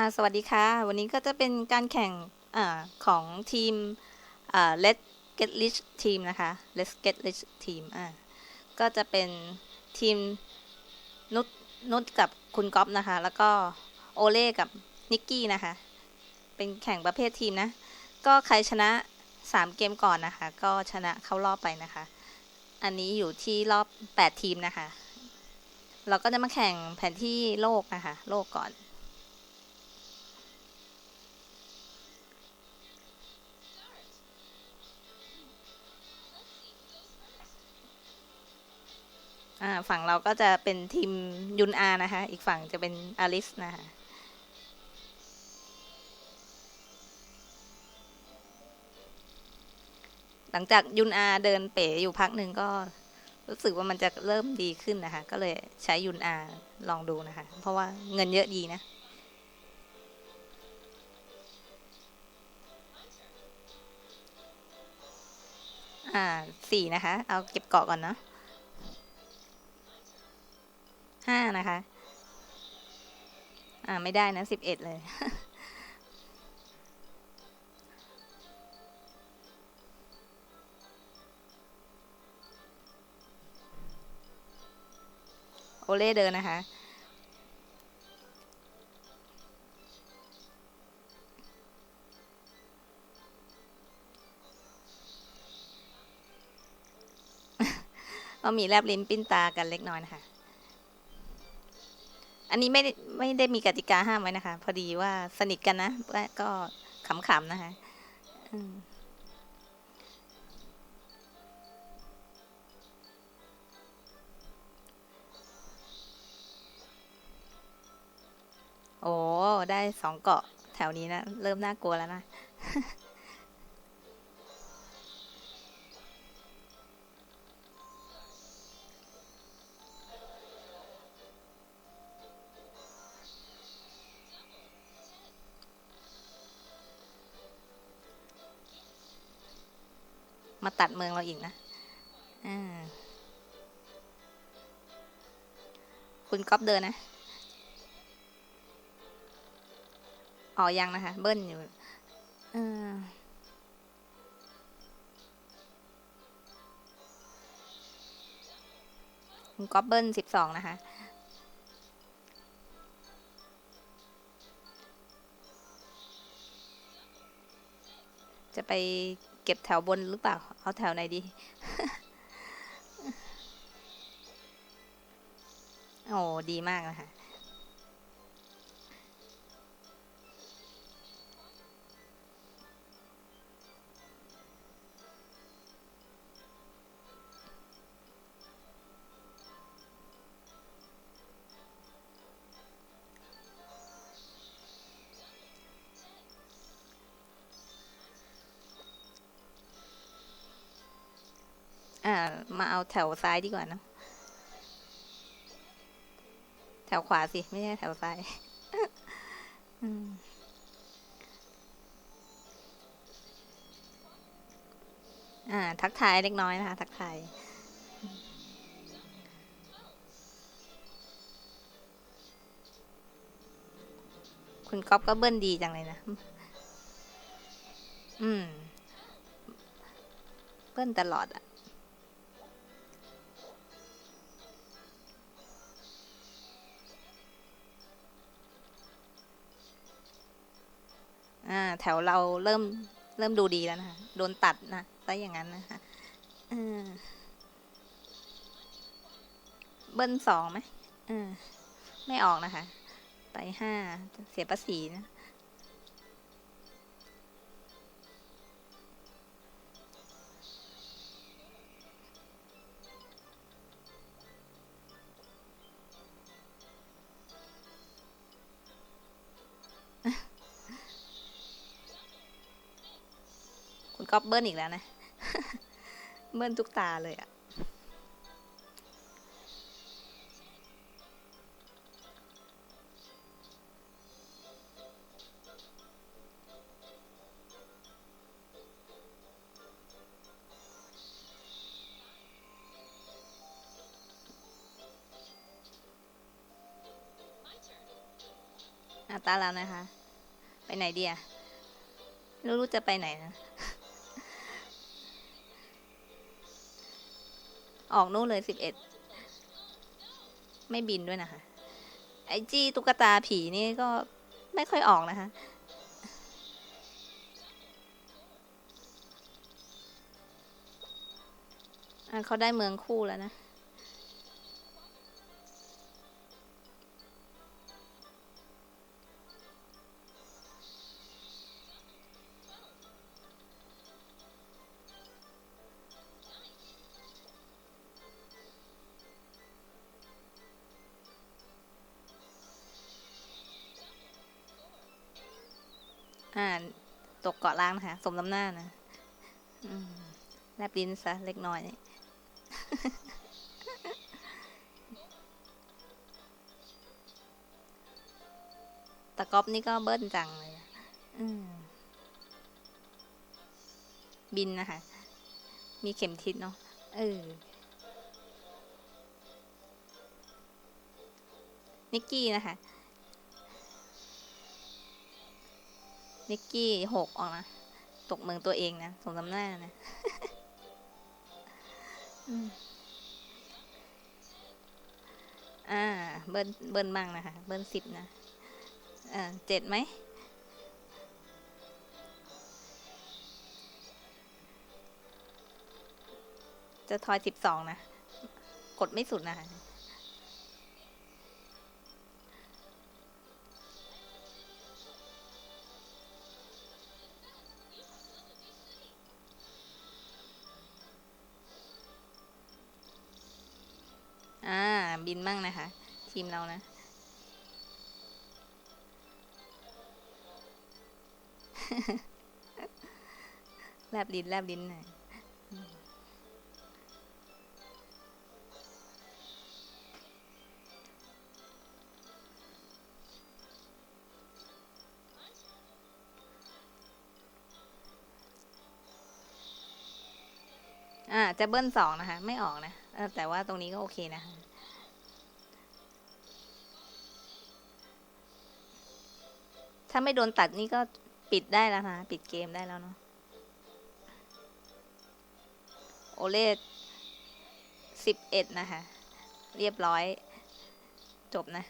่าสวัสดีค่ะ วันนี้ก็จะเป็นการแข่งอาของทีมอ่า Let's Get Rich Team นะคะ Let's Get Rich Team อ่าก็จะเป็นทีมนุชนุชกับคุณก๊อฟนะคะ แล้วก็โอเล่กับนิกกี้นะคะ เป็นแข่งประเภททีมนะ ก็ใครชนะ 3 เกมก่อนนะคะ ก็ชนะเข้ารอบไปนะคะ อันนี้อยู่ที่รอบ 8 ทีมนะคะ เราก็จะมาแข่งแผนที่โลกนะคะ โลกก่อน อ่าฝั่งเราก็จะเป็นทีมยุนอานะคะอีกฝั่งจะเป็นอาริสนะคะหลังจากยุนอาเดินเป๋อยู่พักหนึ่งก็รู้สึกว่ามันจะเริ่มดีขึ้นนะคะ ก็เลยใช้ยุนอาลองดูนะคะ เพราะว่าเงินเยอะดีนะอ่าสี่นะคะ เอาเก็บเกาะก่อนเนาะ ห้านะคะ อ่าไม่ได้นะสิบเอ็ดเลยโอเล่เดินนะคะก็มีแลบลิ้นปิ้นตากันเล็กน้อยนะคะ อันนี้ไม่ได้ไม่ได้มีกติกาห้ามไว้นะคะ พอดีว่าสนิทกันนะและก็ขำๆนะคะโอ้ ได้สองเกาะแถวนี้นะ เริ่มน่ากลัวแล้วนะ มาตัดเมืองเราอีกนะคุณก๊อฟเดินนะอ๋อยังนะคะ เบิ้ลอยู่คุณก๊อฟเบิ้ลสิบสองนะคะจะไป เก็บแถวบนหรือเปล่า เอาแถวไหนดี โอ้ดีมากนะคะ อ่า มาเอาแถวซ้ายดีกว่านะแถวขวาสิ ไม่ใช่แถวซ้ายอ่า ทักทายเล็กน้อยนะคะ ทักทายคุณก๊อฟก็เบิ้ลดีจังเลยนะ อืม เบิ้ลตลอดอะ อ่า แถวเราเริ่มเริ่มดูดีแล้วนะคะ โดนตัดนะซะอย่างนั้นนะคะเบิ้ลสองไหมไม่ออกนะคะ ไปห้าเสียภาษีนะ ก๊อฟเบิ้ลอีกแล้วนะ เบิ้ลทุกตาเลยอะ่ะออะตาแล้วนะคะ ไปไหนดีอะไม่รู้จะไปไหนนะ ออกนู่นเลยสิบเอ็ดไม่บินด้วยนะคะ ไอจี้ตุ๊กตาผีนี่ก็ไม่ค่อยออกนะคะอะเขาได้เมืองคู่แล้วนะ่าตกเกาะล้างนะคะสมน้ำหน้านะแลบลิ้นซะเล็กน้อย ตะก๊อบนี่ก็เบิ้ลจังเลยบินนะคะ มีเข็มทิศเนาะ เออ นิกกี้นะคะ นิกกี้หกออกนะ ตกเมืองตัวเองนะสมน้ำหน้านะอ่า เบิ้ลเบิ้ลบ้างนะคะ เบิ้ลสิบนะเอ่าเจ็ดไหม จะทอยสิบสองนะ กดไม่สุดนะคะ บินมั่งนะคะ ทีมเรานะ แลบลิ้นแลบลิ้นหน่อยอ่าจะเบิ้ลสองนะคะ ไม่ออกนะแต่ว่าตรงนี้ก็โอเคนะคะ ถ้าไม่โดนตัดนี่ก็ปิดได้แล้วนะ ปิดเกมได้แล้วเนาะโอเล่สิบเอ็ดนะคะ เรียบร้อย จบนะ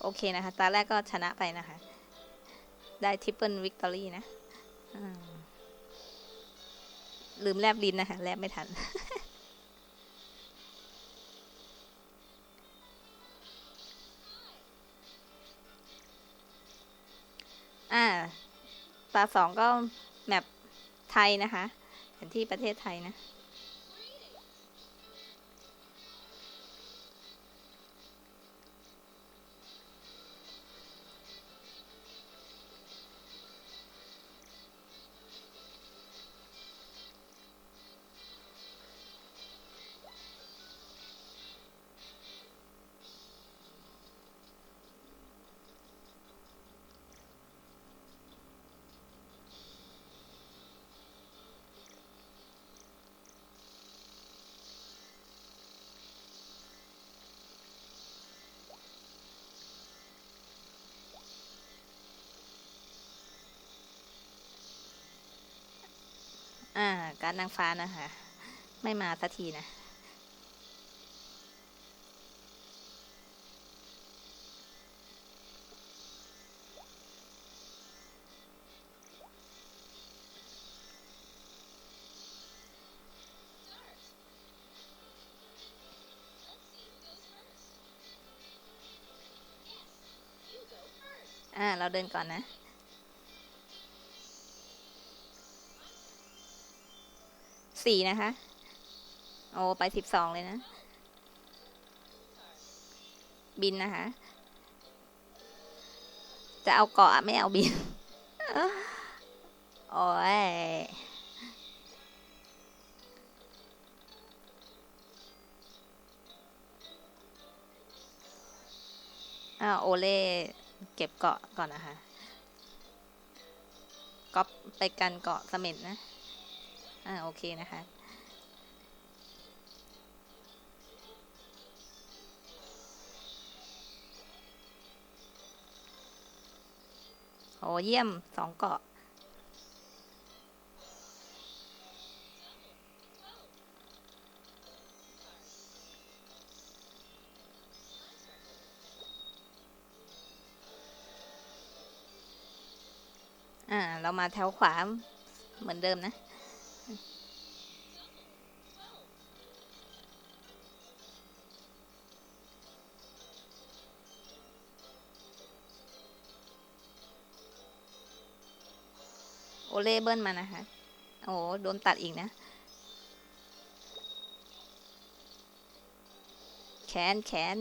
โอเคนะคะ ตาแรกก็ชนะไปนะคะ ได้ทริปเปิลวิกตอรี่นะลืมแลบลิ้นนะคะ แลบไม่ทันาสองก็แมปไทยนะคะแผนที่ประเทศไทยนะ อ่า การนางฟ้านะคะไม่มาสักทีนะ อ่า เราเดินก่อนนะ สี่นะคะ โอ้ไปสิบสองเลยนะ บินนะคะ จะเอาเกาะไม่เอาบิน โอ้ยอ้าโอเล่เก็บเกาะก่อนนะคะก๊อปไปกันเกาะเสม็ดนะ อ่าโอเคนะคะโอ้เยี่ยมสองเกาะอ่า เรามาแถวขวาเหมือนเดิมนะ โอเล่เบิ้ลมานะคะ โอ้โดนตัดอีกนะ แขนแขน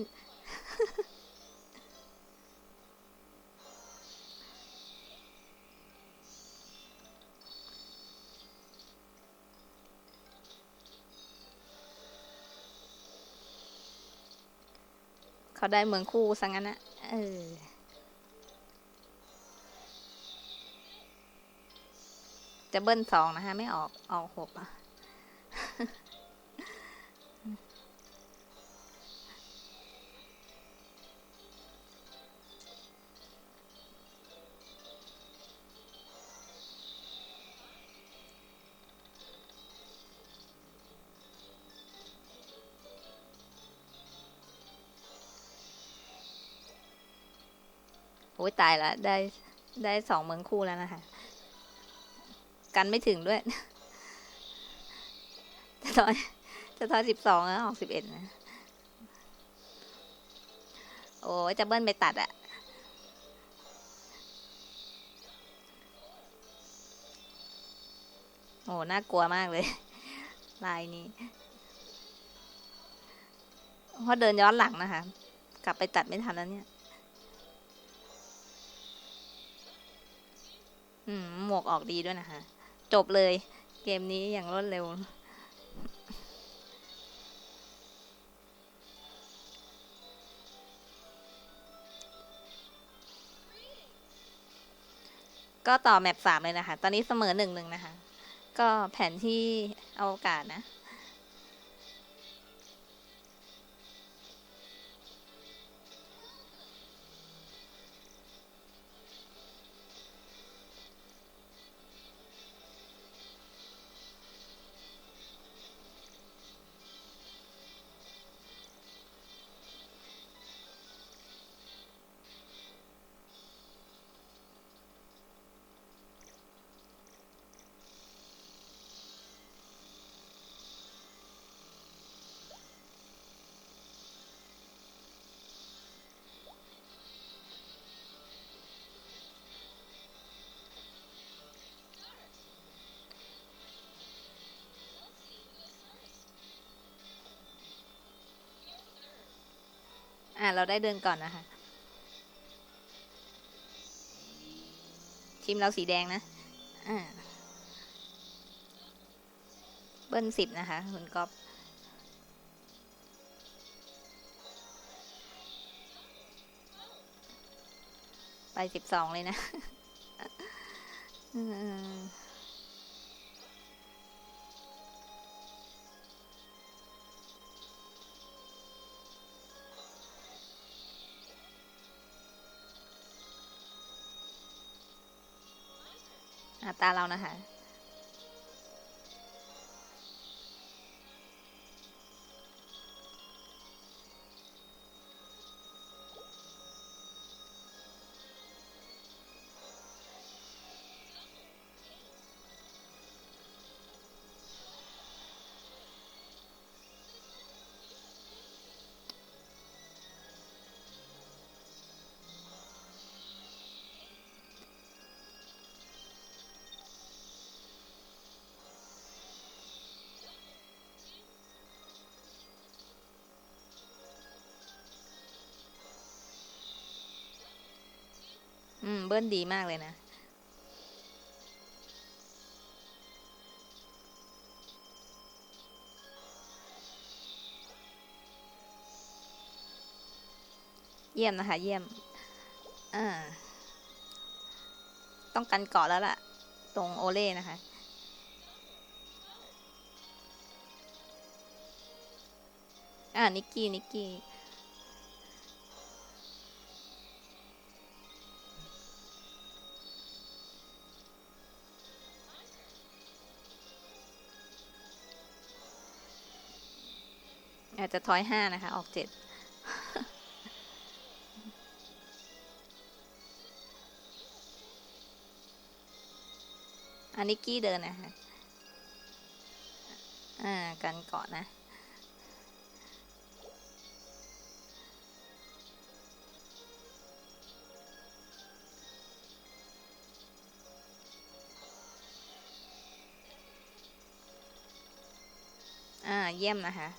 เขาได้เมืองคู่สังงั้นนะเออ จะเบิ้ลสองนะคะไม่ออกออกหกอะโอ้ยตายละได้ได้สองเมืองคู่แล้วนะคะ กันไม่ถึงด้วย จะทอยจะทอยสิบสองแล้วออกสิบเอ็ดนะ โอ้ยจะเบิ้ลไปตัดอะโอ้น่ากลัวมากเลย ลายนี้เพราะเดินย้อนหลังนะคะ กลับไปตัดไม่ทันแล้วเนี่ย อืม หมวกออกดีด้วยนะคะ จบเลย เกมนี้อย่างรวดเร็ว ก็ต่อแมปสามเลยนะคะ ตอนนี้เสมอหนึ่งหนึ่งนะคะ ก็แผนที่อวกาศนะ เราได้เดินก่อนนะคะ ทีมเราสีแดงนะอ่าเบิ้ลสิบนะคะคุณก๊อฟไปสิบสองเลยนะ อืมอะตาเรานะคะ อืม เบิ้ลดีมากเลยนะ เยี่ยมนะคะ เยี่ยม อ่า ต้องกันเกาะแล้วล่ะ ตรงโอเล่นะคะอ่านิกกี้ นิกกี้ อาจจะทอยห้านะคะ ออกเจ็ดอันนี้กี้เดินนะคะอ่ากันเกาะนะอ่าเยี่ยมนะคะ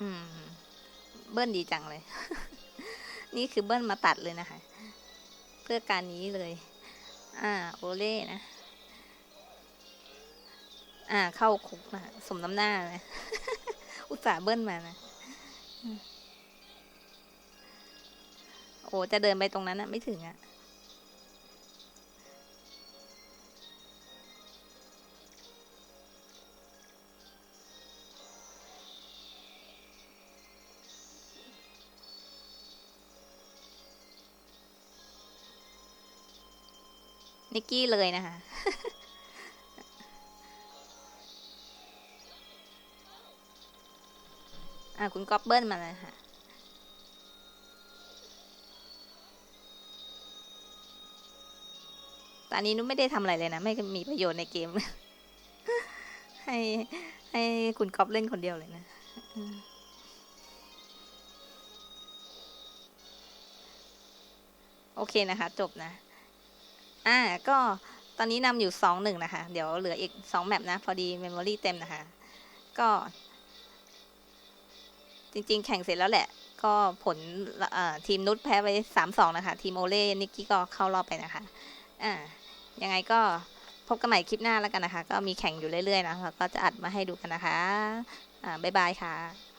อืม เบิ้ลดีจังเลย นี่คือเบิ้ลมาตัดเลยนะคะ เพื่อการนี้เลย อ่า โอเล่นะ อ่า เข้าคุกนะสมน้ำหน้าเลยอุตส่าห์เบิ้ลมานะโอ้จะเดินไปตรงนั้นอะไม่ถึงอะ นิกกี้เลยนะคะอ่าคุณก๊อปเบิ้ลมาเลยค่ะตอนนี้นุ้ไม่ได้ทำอะไรเลยนะ ไม่มีประโยชน์ในเกม ให้ให้คุณก๊อปเล่นคนเดียวเลยนะโอเคนะคะ จบนะ อ่าก็ตอนนี้นำอยู่สองหนึ่งนะคะ เดี๋ยวเหลืออีกสองแมปนะ พอดีเมมโมรีเต็มนะคะ ก็ จริง ๆ แข่งเสร็จแล้วแหละ ก็ผลทีมนุชแพ้ไปสามสองนะคะ ทีมโอเล่นิกกี้ก็เข้ารอบไปนะคะ อ่า ยังไงก็พบกันใหม่คลิปหน้าแล้วกันนะคะ ก็มีแข่งอยู่เรื่อยๆนะแล้วก็จะอัดมาให้ดูกันนะคะ อ่า บ๊ายบายค่ะ